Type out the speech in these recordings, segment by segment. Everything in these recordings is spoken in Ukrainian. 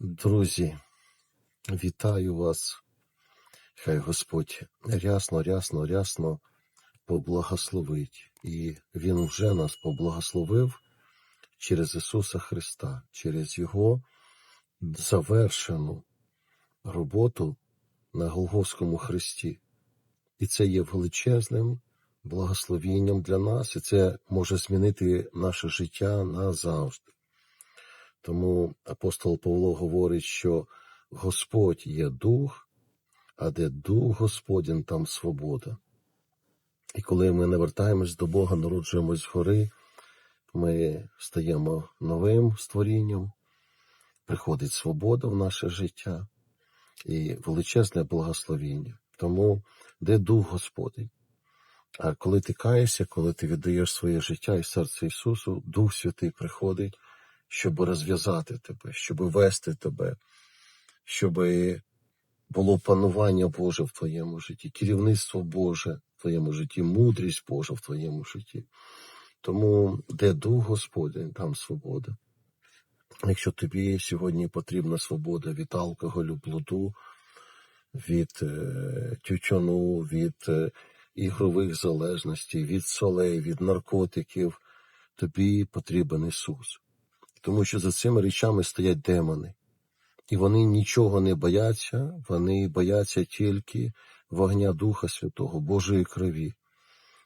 Друзі, вітаю вас. Хай Господь рясно, рясно, рясно поблагословить. І Він вже нас поблагословив через Ісуса Христа, через Його завершену роботу на Голгофському Христі. І це є величезним благословінням для нас, і це може змінити наше життя назавжди. Тому апостол Павло говорить, що Господь є дух, а де дух Господень, там свобода. І коли ми навертаємось до Бога, народжуємось згори, ми стаємо новим створінням, приходить свобода в наше життя і величезне благословіння. Тому де дух Господень? А коли ти каєшся, коли ти віддаєш своє життя і серце Ісусу, Дух Святий приходить, щоб розв'язати тебе, щоб вести тебе, щоб було панування Боже в твоєму житті, керівництво Боже в твоєму житті, мудрість Божа в твоєму житті. Тому де Дух Господень, там свобода. Якщо тобі сьогодні потрібна свобода від алкоголю, блуду, від е, тютюну, від е, ігрових залежностей, від солей, від наркотиків, тобі потрібен Ісус. Тому що за цими речами стоять демони. І вони нічого не бояться, вони бояться тільки вогня Духа Святого, Божої крові.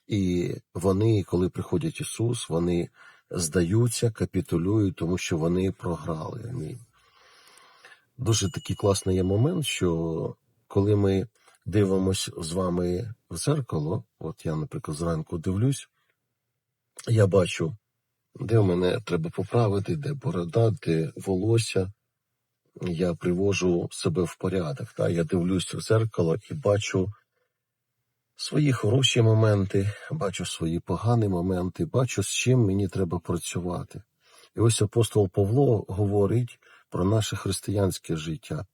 І вони, коли приходять Ісус, вони здаються, капітулюють, тому що вони програли. Амінь. Дуже такий класний є момент, що коли ми дивимося з вами в зеркало, от я, наприклад, зранку дивлюсь, я бачу, де мене треба поправити, де борода, де волосся. Я привожу себе в порядок. Та? Я дивлюсь в зеркало і бачу свої хороші моменти, бачу свої погані моменти, бачу, з чим мені треба працювати. І ось апостол Павло говорить про наше християнське життя.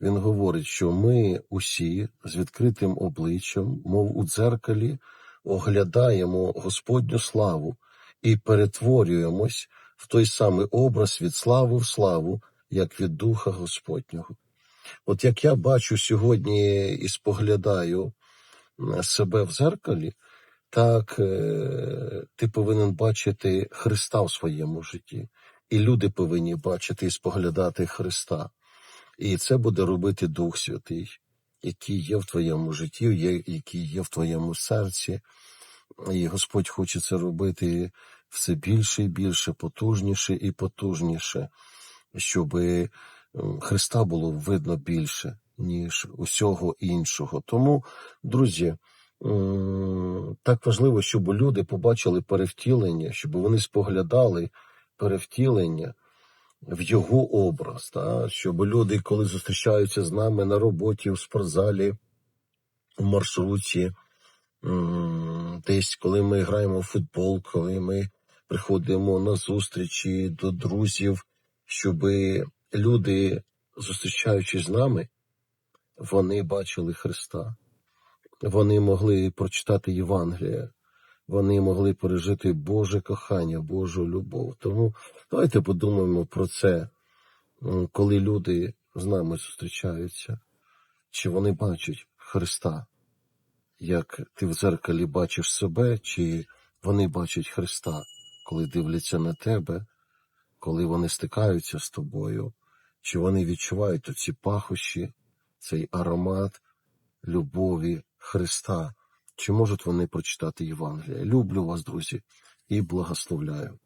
Він говорить, що ми усі з відкритим обличчям, мов у дзеркалі, оглядаємо Господню славу і перетворюємось в той самий образ від слави в славу, як від Духа Господнього. От як я бачу сьогодні і споглядаю себе в зеркалі, так е, ти повинен бачити Христа в своєму житті. І люди повинні бачити і споглядати Христа. І це буде робити Дух Святий, який є в твоєму житті, який є в твоєму серці. І Господь хоче це робити все більше і більше, потужніше і потужніше, щоб Христа було видно більше, ніж усього іншого. Тому, друзі, так важливо, щоб люди побачили перевтілення, щоб вони споглядали перевтілення в його образ, та? щоб люди, коли зустрічаються з нами на роботі, в спортзалі, в маршруті, м, десь, коли ми граємо в футбол, коли ми приходимо на зустрічі до друзів, щоб люди, зустрічаючись з нами, вони бачили Христа. Вони могли прочитати Євангеліє, вони могли пережити Боже кохання, Божу любов. Тому давайте подумаємо про це, коли люди з нами зустрічаються, чи вони бачать Христа, як ти в дзеркалі бачиш себе, чи вони бачать Христа, коли дивляться на тебе, коли вони стикаються з тобою, чи вони відчувають оці пахощі, цей аромат любові Христа. Чи можуть вони прочитати Євангеліє? Люблю вас, друзі, і благословляю.